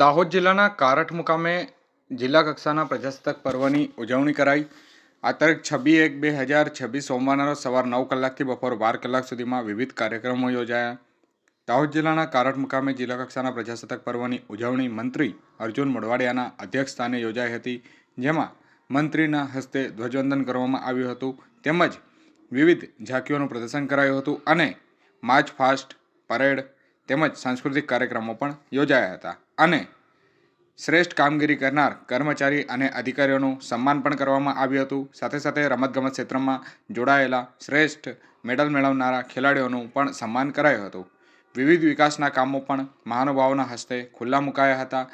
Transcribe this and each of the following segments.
દાહોદ જિલ્લાના કારઠ મુકામે જિલ્લા કક્ષાના પ્રજાસત્તાક પર્વની ઉજવણી કરાઈ. આ તારીખ છવ્વીસ એક બે હજાર છવ્વીસ સોમવારના સવાર નવ કલાકથી બપોર બાર કલાક સુધીમાં વિવિધ કાર્યક્રમો યોજાયા. દાહોદ જિલ્લાના કારઠ મુકામે જિલ્લા કક્ષાના પ્રજાસત્તાક પર્વની ઉજવણી મંત્રી અર્જુન મોઢવાડિયાના અધ્યક્ષસ્થાને યોજાઈ હતી, જેમાં મંત્રીના હસ્તે ધ્વજવંદન કરવામાં આવ્યું હતું, તેમજ વિવિધ ઝાંકીઓનું પ્રદર્શન કરાયું હતું અને માર્ચ ફાસ્ટ પરેડ તેમજ સાંસ્કૃતિક કાર્યક્રમો પણ યોજાયા હતા. અને શ્રેષ્ઠ કામગીરી કરનાર કર્મચારી અને અધિકારીઓનું સન્માન પણ કરવામાં આવ્યું હતું. સાથે સાથે રમતગમત ક્ષેત્રમાં જોડાયેલા શ્રેષ્ઠ મેડલ મેળવનારા ખેલાડીઓનું પણ સન્માન કરાયું હતું. વિવિધ વિકાસના કામો પણ મહાનુભાવોના હસ્તે ખુલ્લા મુકાયા હતા.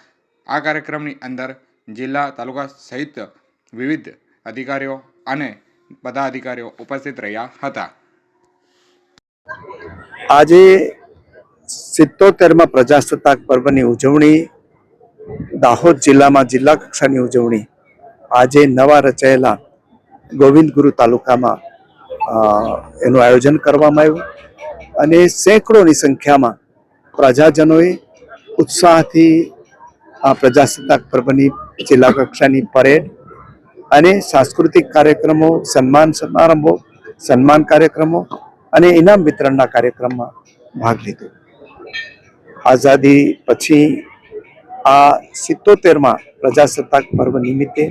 આ કાર્યક્રમની અંદર જિલ્લા, તાલુકા સહિત વિવિધ અધિકારીઓ અને બધા અધિકારીઓ ઉપસ્થિત રહ્યા હતા. આજે સિત્તોતેરમાં પ્રજાસત્તાક પર્વની ઉજવણી, દાહોદ જિલ્લામાં જિલ્લા કક્ષાની ઉજવણી. આજે નવા રચાયેલા ગોવિંદગુરુ તાલુકામાં એનું આયોજન કરવામાં આવ્યું. અને સેંકડોની સંખ્યામાં પ્રજાજનોએ ઉત્સાહથી આ પ્રજાસત્તાક પર્વની જિલ્લા કક્ષાની પરેડ અને સાંસ્કૃતિક કાર્યક્રમો, સન્માન સમારંભો, સન્માન કાર્યક્રમો અને ઇનામ વિતરણના કાર્યક્રમમાં ભાગ લીધો. આઝાદી પછી આ સિત્તોતેરમાં પ્રજાસત્તાક પર્વ નિમિત્તે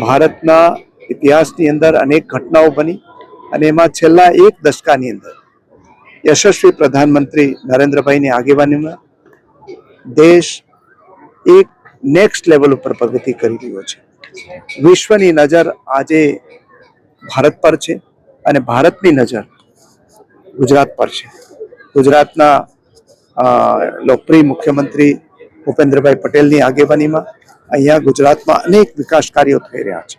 ભારતના ઇતિહાસની અંદર અનેક ઘટનાઓ બની અને એમાં છેલ્લા એક દશકાની અંદર યશસ્વી પ્રધાનમંત્રી નરેન્દ્રભાઈની આગેવાનીમાં દેશ એક નેક્સ્ટ લેવલ ઉપર પ્રગતિ કરી રહ્યો છે. વિશ્વની નજર આજે ભારત પર છે અને ભારતની નજર ગુજરાત પર છે. ગુજરાતના લોકપ્રિય મુખ્યમંત્રી ભૂપેન્દ્રભાઈ પટેલની આગેવાનીમાં અહીંયા ગુજરાતમાં અનેક વિકાસ કાર્યો થઈ રહ્યા છે.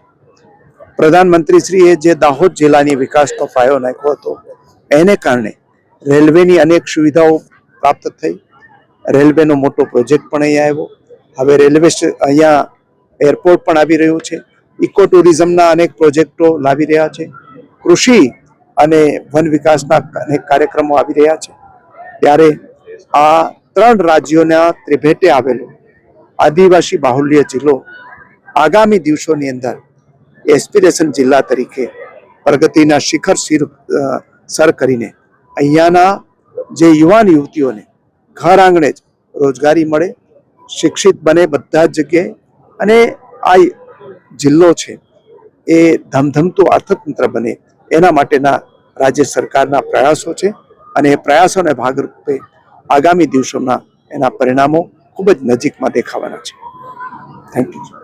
પ્રધાનમંત્રીશ્રીએ જે દાહોદ જિલ્લાની વિકાસનો પાયો નાખ્યો હતો, એને કારણે રેલવેની અનેક સુવિધાઓ પ્રાપ્ત થઈ. રેલવેનો મોટો પ્રોજેક્ટ પણ અહીંયા આવ્યો. હવે રેલવે અહીંયા એરપોર્ટ પણ આવી રહ્યું છે. ઇકો ટુરિઝમના અનેક પ્રોજેક્ટો લાવી રહ્યા છે. કૃષિ અને વન વિકાસના અનેક કાર્યક્રમો આવી રહ્યા છે. ત્યારે આ ત્રણ રાજ્યોના ત્રિભેટે આવેલો આદિવાસી બાહુલ્ય જિલ્લો આગામી દિવસોની અંદર એસ્પિરેશન જિલ્લા તરીકે પ્રગતિના શિખર શિર સર કરીને અહીંયાના જે યુવાન યુવતીઓને ઘર આંગણે જ રોજગારી મળે, શિક્ષિત બને બધા જ જગ્યાએ અને આ જિલ્લો છે એ ધમધમતું અર્થતંત્ર બને એના માટેના રાજ્ય સરકારના પ્રયાસો છે અને એ પ્રયાસોને ભાગરૂપે આગામી દિવસોના એના પરિણામો ખૂબ જ નજીકમાં દેખાવાના છે. Thank you